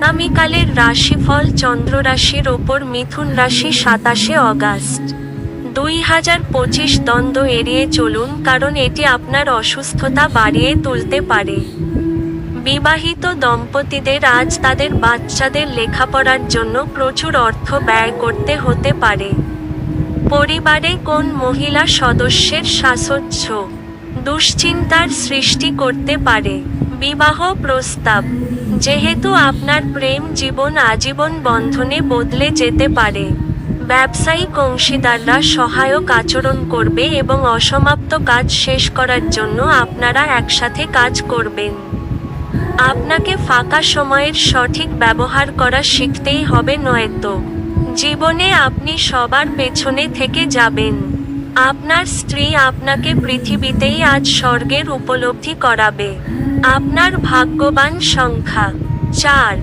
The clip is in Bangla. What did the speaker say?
আগামীকালের রাশিফল চন্দ্র রাশির ওপর মিথুন রাশি সাতাশে অগাস্ট। দুই হাজার পঁচিশ দ্বন্দ্ব এড়িয়ে চলুন কারণ এটি আপনার অসুস্থতা বাড়িয়ে তুলতে পারে। বিবাহিত দম্পতিদের আজ তাদের বাচ্চাদের লেখাপড়ার জন্য প্রচুর অর্থ ব্যয় করতে হতে পারে। পরিবারে কোন মহিলা সদস্যের সাসহ্য? দুশ্চিন্তার সৃষ্টি করতে পারে। বিবাহ প্রস্তাব। যেহেতু আপনার প্রেম জীবন আজীবন বন্ধনে বদলে যেতে পারে ব্যবসায়িক অংশীদাররা সহায়ক আচরণ করবে এবং অসমাপ্ত কাজ শেষ করার জন্য আপনারা একসাথে কাজ করবেন। আপনাকে ফাঁকা সময়ের সঠিক ব্যবহার করা শিখতেই হবে নয়তো। জীবনে আপনি সবার পেছনে থেকে যাবেন। আপনার স্ত্রী আপনাকে পৃথিবীতেই আজ স্বর্গের উপলব্ধি করাবে। আপনার ভাগ্যবান সংখ্যা চার।